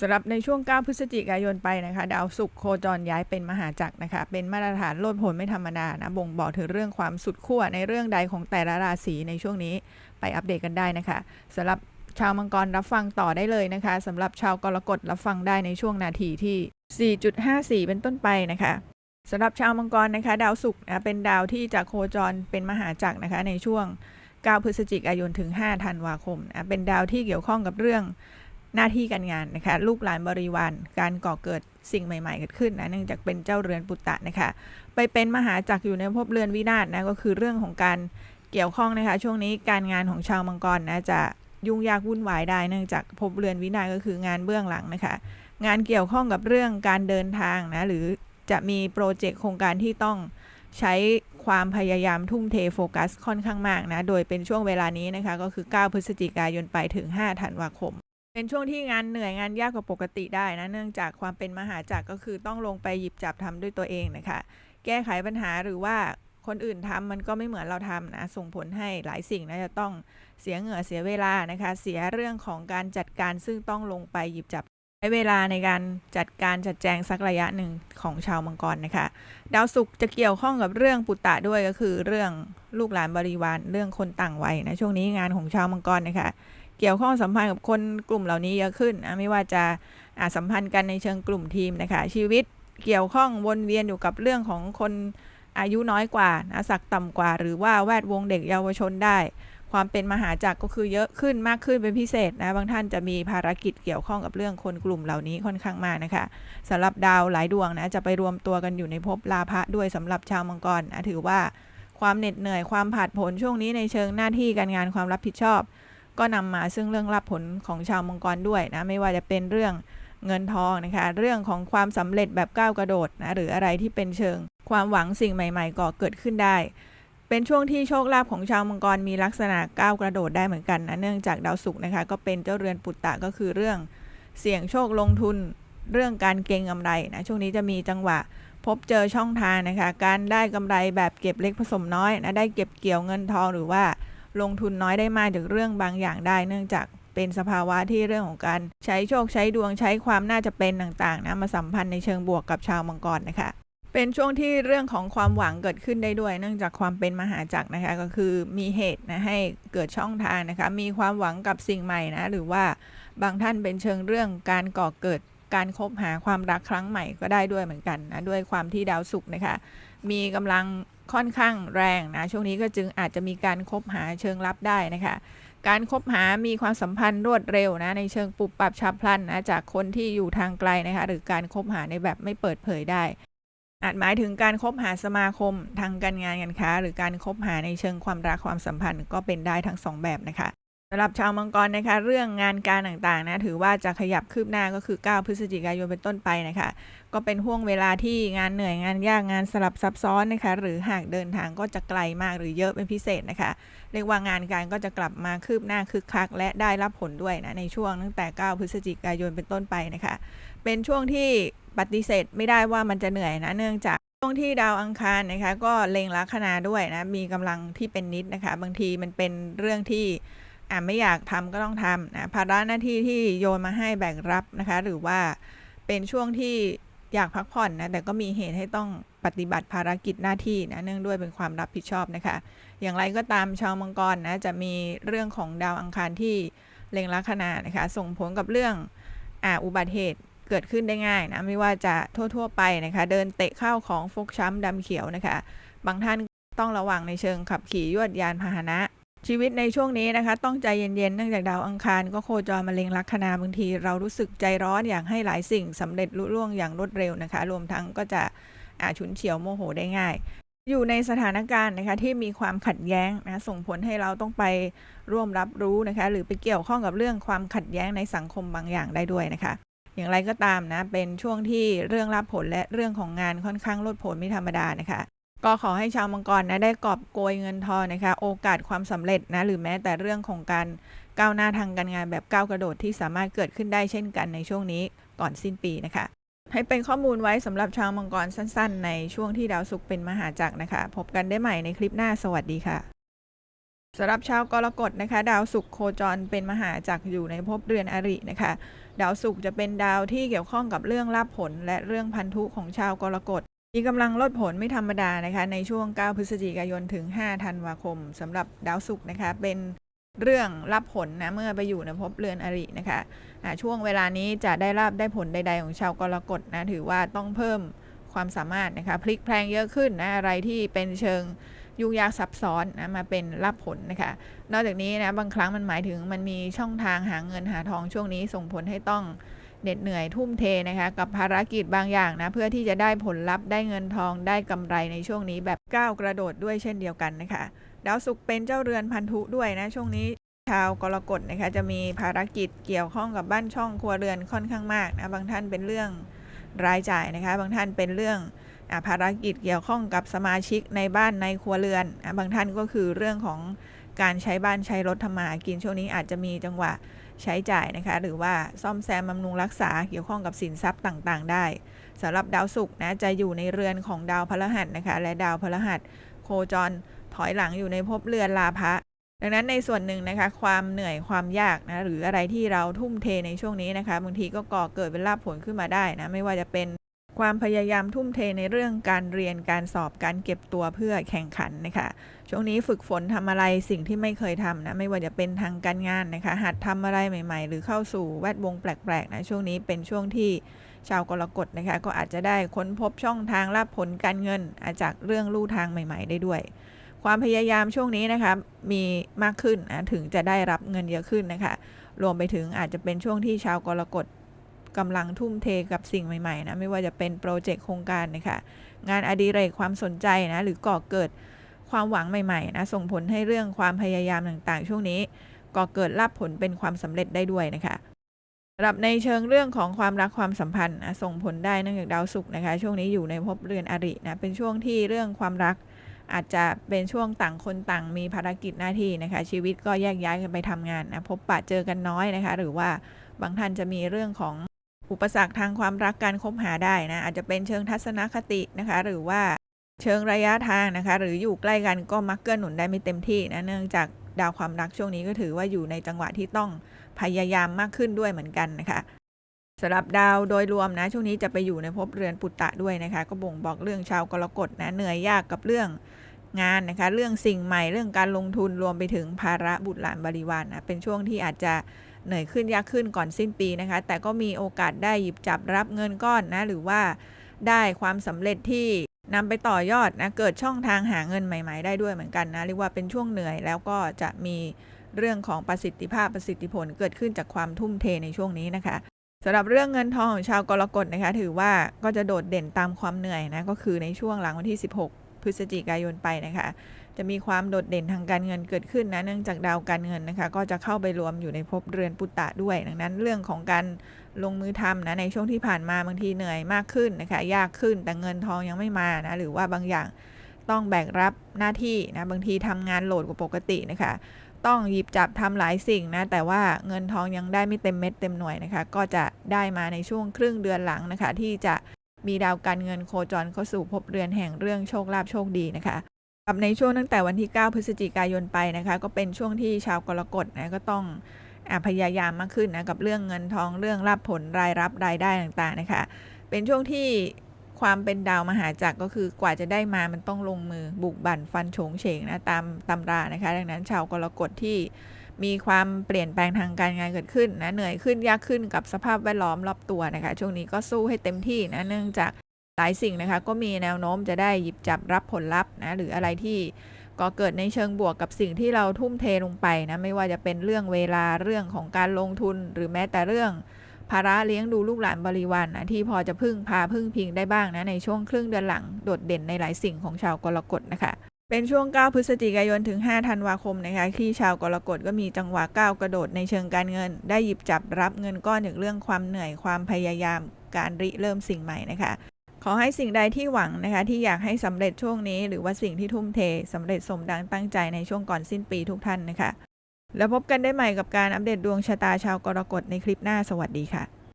สำหรับในช่วง 9 พฤศจิกายนไปนะคะ ดาวศุกร์โคจรย้ายเป็นมหาจักรนะคะ เป็นมาตรฐานโลดโผลไม่ธรรมดานะ บ่งบอกถึงเรื่องความสุดขั้วในเรื่องใดของแต่ละราศีในช่วงนี้ไปอัปเดตกันได้นะคะสำหรับชาวมังกรรับฟังต่อได้เลยนะคะสำหรับชาวกรกฎรับฟังได้ในช่วงนาทีที่ 4.54 เป็นต้นไปนะคะสำหรับชาวมังกรนะคะ ดาวศุกร์นะเป็นดาวที่จะโคจรเป็นมหาจักรนะคะ ในช่วง 9 พฤศจิกายนถึง 5 ธันวาคมนะเป็นดาวที่เกี่ยวข้องกับเรื่อง หน้าที่การงานนะคะ ลูกหลานบริวารการก่อเกิดสิ่งใหม่ ๆ เกิดขึ้นนะเนื่องจากเป็นเจ้าเรือนปุตตะนะคะ ไปเป็นมหาจักรอยู่ในภพเรือนวินาศนะก็คือเรื่องของการเกี่ยวข้องนะคะ ช่วงนี้การงานของชาวมังกรนะจะยุ่งยากวุ่นวายได้เนื่องจากภพเรือนวินาศก็คืองานเบื้องหลังนะคะ งานเกี่ยวข้องกับเรื่องการเดินทางนะหรือจะมีโปรเจกต์โครงการที่ต้องใช้ความพยายามทุ่มเทโฟกัสค่อนข้างมากนะ โดยเป็นช่วงเวลานี้นะคะ ก็คือ 9 พฤศจิกายนไปถึง 5 ธันวาคม เป็นช่วงที่งานเหนื่อยงานยากกว่าปกติได้นะ เนื่องจากความเป็นมหาจักรก็คือต้องลงไปหยิบจับทำด้วยตัวเองนะคะ แก้ไขปัญหาหรือว่าคนอื่นทำมันก็ไม่เหมือนเราทำนะ ส่งผลให้หลายสิ่งนะจะต้องเสียเหงื่อเสียเวลานะคะ เสียเรื่องของการจัดการซึ่งต้องลงไปหยิบจับใช้เวลาในการจัดการจัดแจงสักระยะหนึ่งของชาวมังกรนะคะ ดาวศุกร์จะเกี่ยวข้องกับเรื่องปุตตะด้วยก็คือเรื่องลูกหลานบริวารเรื่องคนต่างวัยนะช่วงนี้งานของชาวมังกรนะคะ เกี่ยวข้องสัมพันธ์กับคนกลุ่มเหล่านี้เยอะขึ้นนะไม่ว่าจะอาสัมพันธ์กันในเชิงกลุ่มทีมนะคะ ชีวิตเกี่ยวข้องวนเวียนอยู่กับเรื่องของคนอายุน้อยกว่านะศักดิ์ต่ำกว่า หรือว่าแวดวงเด็กเยาวชนได้ ความเป็นมหาจักรก็คือเยอะขึ้นมากขึ้นเป็นพิเศษนะบางท่านจะมีภารกิจเกี่ยวข้องกับเรื่องคนกลุ่มเหล่านี้ค่อนข้างมากนะคะสำหรับดาวหลายดวงนะจะไปรวมตัวกันอยู่ในภพลาภะด้วยสำหรับชาวมังกรนะถือว่าความเหน็ดเหนื่อยความผาดผลช่วงนี้ในเชิงหน้าที่การงานความรับผิดชอบ ก็นำมาซึ่งเรื่องรับผลของชาวมังกรด้วยนะไม่ว่าจะเป็นเรื่องเงินทองนะคะ เรื่องของความสำเร็จแบบก้าวกระโดดนะหรืออะไรที่เป็นเชิง ความหวังสิ่งใหม่ ๆก่อเกิดขึ้นได้ เป็นช่วงที่โชคลาภของชาวมังกรมีลักษณะก้าวกระโดดได้เหมือนกันนะเนื่องจากดาวศุกร์นะคะ ก็เป็นเจ้าเรือนปุตตะก็คือเรื่องเสี่ยงโชคลงทุน เรื่องการเก็งกำไรนะช่วงนี้จะมีจังหวะ พบเจอช่องทางนะคะ การได้กำไรแบบเก็บเล็กผสมน้อยนะได้เก็บเกี่ยวเงินทองหรือว่า ลงทุนน้อยได้มากจากเรื่องบางอย่างได้ เนื่องจากเป็นสภาวะที่เรื่องของการใช้โชคใช้ดวงใช้ความน่าจะเป็นต่างๆนะมาสัมพันธ์ในเชิงบวกกับชาวมังกรนะคะ เป็นช่วงที่เรื่องของความหวังเกิดขึ้นได้ด้วย เนื่องจากความเป็นมหาจักรนะคะก็คือมีเหตุนะให้เกิดช่องทางนะคะมีความหวังกับสิ่งใหม่นะหรือว่าบางท่านเป็นเชิงเรื่องการก่อเกิดการคบหาความรักครั้งใหม่ก็ได้ด้วยเหมือนกันนะด้วยความที่ดาวศุกร์นะคะ มีกำลังค่อนข้างแรงนะช่วงนี้ก็จึงอาจจะมีการคบหาเชิงลับได้นะคะ การคบหามีความสัมพันธ์รวดเร็วนะในเชิงปรับปรับฉับพลันนะจากคนที่อยู่ทางไกลนะคะหรือการคบหาในแบบไม่เปิดเผยได้ อาจหมายถึงการคบหาสมาคมทางการงานการค้า หรือการคบหาในเชิงความรักความสัมพันธ์ก็เป็นได้ทั้งสองแบบนะคะ สำหรับชาวมังกรนะคะ เรื่องงานการต่างๆนะถือว่าจะขยับคืบหน้าก็คือ 9 พฤศจิกายนเป็นต้นไปนะคะ ก็เป็นห่วงเวลาที่งานเหนื่อยงานยากงานสลับซับซ้อนนะคะ หรือหากเดินทางก็จะไกลมากหรือเยอะเป็นพิเศษนะคะ เรียกว่างานการก็จะกลับมาคืบหน้าคึกคัก และได้รับผลด้วยนะในช่วงตั้งแต่ 9 พฤศจิกายนเป็นต้นไปนะคะ เป็นช่วงที่ปฏิเสธไม่ได้ว่ามันจะเหนื่อยนะเนื่องจากช่วงที่ดาวอังคารนะคะ ก็เล็งลัคนาด้วยนะมีกำลังที่เป็นนิดนะคะ บางทีมันเป็นเรื่องที่ อ่าไม่อยากทำก็ต้องทำนะภาระหน้าที่ที่โยนมาให้แบ่งรับนะคะ หรือว่าเป็นช่วงที่อยากพักผ่อนนะแต่ก็มีเหตุให้ต้องปฏิบัติภารกิจหน้าที่นะเนื่องด้วยเป็นความรับผิดชอบนะคะ อย่างไรก็ตามชาวมังกรนะจะมีเรื่องของดาวอังคารที่เล็งลัคนานะคะ ส่งผลกับเรื่องอ่าอุบัติเหตุเกิดขึ้นได้ง่ายนะไม่ว่าจะทั่ว ๆ ไปนะคะ เดินเตะเข้าของฟกช้ำดำเขียวนะคะ บางท่านต้องระวังในเชิงขับขี่ยวดยานพาหนะ ชีวิตในช่วงนี้นะคะ ต้องใจเย็นๆเนื่องจากดาวอังคารก็โคจรมาเล็งลัคนาบางที เรารู้สึกใจร้อนอยากให้หลายสิ่งสำเร็จลุล่วงอย่างรวดเร็วนะคะ รวมทั้งก็จะอาฉุนเฉียวโมโหได้ง่าย อยู่ในสถานการณ์นะคะที่มีความขัดแย้งนะส่งผลให้เราต้องไปร่วมรับรู้นะคะ หรือไปเกี่ยวข้องกับเรื่องความขัดแย้งในสังคมบางอย่างได้ด้วยนะคะ อย่างไรก็ตามนะเป็นช่วงที่เรื่องรับผลและเรื่องของงานค่อนข้างลดผลไม่ธรรมดานะคะ ก็ขอให้ชาวมังกรนะได้กอบโกยเงินทองนะคะ โอกาสความสำเร็จนะหรือแม้แต่เรื่องของการก้าวหน้าทางการงานแบบก้าวกระโดดที่สามารถเกิดขึ้นได้เช่นกันในช่วงนี้ก่อนสิ้นปีนะคะ ให้เป็นข้อมูลไว้สำหรับชาวมังกรสั้น ๆ ในช่วงที่ดาวศุกร์เป็นมหาจักรนะคะ พบกันได้ใหม่ในคลิปหน้าสวัสดีค่ะสำหรับชาวกรกฎนะคะ ดาวศุกร์โคจรเป็นมหาจักรอยู่ในภพเรือนอรินะคะ ดาวศุกร์จะเป็นดาวที่เกี่ยวข้องกับเรื่องลาภผล และเรื่องพันธุของชาวกรกฎ มีกำลังลดผลไม่ธรรมดานะคะ ในช่วง 9 พฤศจิกายนถึง 5 ธันวาคมสำหรับดาวศุกร์นะคะ เป็นเรื่องรับผลนะเมื่อไปอยู่ในภพเรือนอรินะคะอ่าช่วงเวลานี้จะได้รับได้ผลใด ๆ ของชาวกรกฎนะถือว่าต้องเพิ่มความสามารถนะคะพลิกแพลงเยอะขึ้นนะอะไรที่เป็นเชิงยุ่งยากซับซ้อนนะมาเป็นรับผลนะคะ นอกจากนี้นะบางครั้งมันหมายถึงมันมีช่องทางหาเงินหาทองช่วงนี้ส่งผลให้ต้อง เหน็ดเหนื่อยทุ่มเทนะคะกับภารกิจบางอย่างนะเพื่อที่จะได้ผลลัพธ์ได้เงินทองได้กำไรในช่วงนี้แบบก้าวกระโดดด้วยเช่นเดียวกันนะคะดาวศุกร์เป็นเจ้าเรือนพันธุด้วยนะช่วงนี้ชาวกรกฎนะคะจะมีภารกิจเกี่ยวข้องกับบ้านช่องครัวเรือนค่อนข้างมากนะบางท่านเป็นเรื่องรายจ่ายนะคะ บางท่านเป็นเรื่องอภารกิจเกี่ยวข้องกับสมาชิกในบ้านในครัวเรือนอบางท่านก็คือเรื่องของการใช้บ้านใช้รถทำมาหากินช่วงนี้อาจจะมีจังหวะ ใช้จ่ายนะคะ หรือว่าซ่อมแซมบำรุงรักษาเกี่ยวข้องกับสินทรัพย์ต่างๆ ได้สำหรับดาวศุกร์นะจะอยู่ในเรือนของดาวพฤหัสนะคะ และดาวพฤหัสโคจรถอยหลังอยู่ในภพเรือนลาภะดังนั้นในส่วนหนึ่งนะคะ ความเหนื่อยความยากนะหรืออะไรที่เราทุ่มเทในช่วงนี้นะคะบางทีก็ก่อเกิดเป็นลาภผลขึ้นมาได้นะไม่ว่าจะเป็น ความพยายามทุ่มเทในเรื่องการเรียนการสอบการเก็บตัวเพื่อแข่งขันนะคะช่วงนี้ฝึกฝนทำอะไรสิ่งที่ไม่เคยทำนะไม่ว่าจะเป็นทางการงานนะคะหัดทำอะไรใหม่ๆ หรือเข้าสู่แวดวงแปลกๆนะช่วงนี้เป็นช่วงที่ชาวกรกฎนะคะก็อาจจะได้ค้นพบช่องทางรับผลการเงิน อาจากเรื่องลู่ทางใหม่ ๆ ได้ด้วย ความพยายามช่วงนี้นะคะมีมากขึ้นนะถึงจะได้รับเงินเยอะขึ้นนะคะรวมไปถึงอาจจะเป็นช่วงที่ชาวกรกฎ กำลังทุ่มเทกับสิ่งใหม่ๆนะไม่ว่าจะเป็นโปรเจกต์โครงการนะคะงานอดิเรกความสนใจนะหรือก่อเกิดความหวังใหม่ๆนะส่งผลให้เรื่องความพยายามต่างๆ ช่วงนี้ก่อเกิดรับผลเป็นความสำเร็จได้ด้วยนะคะสำหรับในเชิงเรื่องของความรักความสัมพันธ์นะส่งผลได้เนื่องจากดาวศุกร์นะคะ ช่วงนี้อยู่ในภพเรือนอรินะเป็นช่วงที่เรื่องความรักอาจจะเป็นช่วงต่างคนต่างมีภารกิจหน้าที่นะคะ ชีวิตก็แยกย้ายกันไปทำงานนะพบปะเจอกันน้อยนะคะ หรือว่าบางท่านจะมีเรื่องของ อุปสรรคทางความรักการคบหาได้นะ อาจจะเป็นเชิงทัศนคตินะคะ หรือว่าเชิงระยะทางนะคะ หรืออยู่ใกล้กันก็มักเกื้อหนุนได้ไม่เต็มที่นะเนื่องจากดาวความรักช่วงนี้ก็ถือว่าอยู่ในจังหวะที่ต้องพยายามมากขึ้นด้วยเหมือนกันนะคะสำหรับดาวโดยรวมนะช่วงนี้จะไปอยู่ในภพเรือนปุตตะด้วยนะคะ ก็บ่งบอกเรื่องชาวกรกฎนะเหนื่อยยากกับเรื่องงานนะคะ เรื่องสิ่งใหม่เรื่องการลงทุนรวมไปถึงภาระบุตรหลานบริวารนนะเป็นช่วงที่อาจจะ เหนื่อยขึ้นยากขึ้นก่อนสิ้นปีนะคะ แต่ก็มีโอกาสได้หยิบจับรับเงินก้อนนะ หรือว่าได้ความสำเร็จที่นำไปต่อยอดนะเกิดช่องทางหาเงินใหม่ ๆ ได้ด้วยเหมือนกันนะเรียกว่าเป็นช่วงเหนื่อยแล้วก็จะมีเรื่องของประสิทธิภาพประสิทธิผลเกิดขึ้นจากความทุ่มเทในช่วงนี้นะคะสำหรับเรื่องเงินทองของชาวกรกฎนะคะ ถือว่าก็จะโดดเด่นตามความเหนื่อยนะก็คือในช่วงหลังวันที่ 16 พฤศจิกายนไปนะคะ จะมีความโดดเด่นทางการเงินเกิดขึ้นนะเนื่องจากดาวการเงินนะคะก็จะเข้าไปรวมอยู่ในภพเรือนปุตตะด้วย ดังนั้นเรื่องของการลงมือทำนะในช่วงที่ผ่านมาบางทีเหนื่อยมากขึ้นนะคะยากขึ้นแต่เงินทองยังไม่มานะหรือว่าบางอย่างต้องแบกรับหน้าที่นะบางทีทำงานโหลดกว่าปกตินะคะต้องหยิบจับทำหลายสิ่งนะแต่ว่าเงินทองยังได้ไม่เต็มเม็ดเต็มหน่วยนะคะก็จะได้มาในช่วงครึ่งเดือนหลังนะคะที่จะมีดาวการเงินโคจรเข้าสู่ภพเรือนแห่งเรื่องโชคลาภโชคดีนะคะ กับในช่วงตั้งแต่วันที่ 9 พฤศจิกายนไปนะคะ ก็เป็นช่วงที่ชาวกรกฎนะก็ต้องอพยายามมากขึ้นนะกับเรื่องเงินทองเรื่องรับผลรายรับรายได้ต่างๆนะคะ เป็นช่วงที่ความเป็นดาวมหาจักรก็คือกว่าจะได้มามันต้องลงมือบุกบั่นฟันโฉงเฉงนะตามตำรานะคะ ดังนั้นชาวกรกฎที่มีความเปลี่ยนแปลงทางการงานเกิดขึ้นนะเหนื่อยขึ้นยากขึ้นกับสภาพแวดล้อมรอบตัวนะคะ ช่วงนี้ก็สู้ให้เต็มที่นะเนื่องจาก หลายสิ่งนะคะก็มีแนวโน้มจะได้หยิบจับรับผลลัพธ์นะหรืออะไรที่ก็เกิดในเชิงบวกกับสิ่งที่เราทุ่มเทลงไปนะไม่ว่าจะเป็นเรื่องเวลาเรื่องของการลงทุน หรือแม้แต่เรื่องภาระเลี้ยงดูลูกหลานบริวารนนะที่พอจะพึ่งพาพึ่งพิงได้บ้างนะในช่วงครึ่งเดือนหลังโดดเด่นในหลายสิ่งของชาวกรกฎนะคะ เป็นช่วง 9 พฤศจิกายนถึง 5 ธันวาคมนะคะที่ชาวกรกฎก็มีจังหวะก้าวกระโดดในเชิงการเงิน ได้หยิบจับรับเงินก้อนจากเรื่องความเหนื่อยความพยายามการริเริ่มสิ่งใหม่นะคะ ขอให้สิ่งใดที่หวังนะคะที่อยากให้สำเร็จช่วงนี้ หรือว่าสิ่งที่ทุ่มเทสำเร็จสมดังตั้งใจในช่วงก่อนสิ้นปีทุกท่านนะคะ แล้วพบกันได้ใหม่กับการอัปเดตดวงชะตาชาวกรกฎในคลิปหน้าสวัสดีค่ะ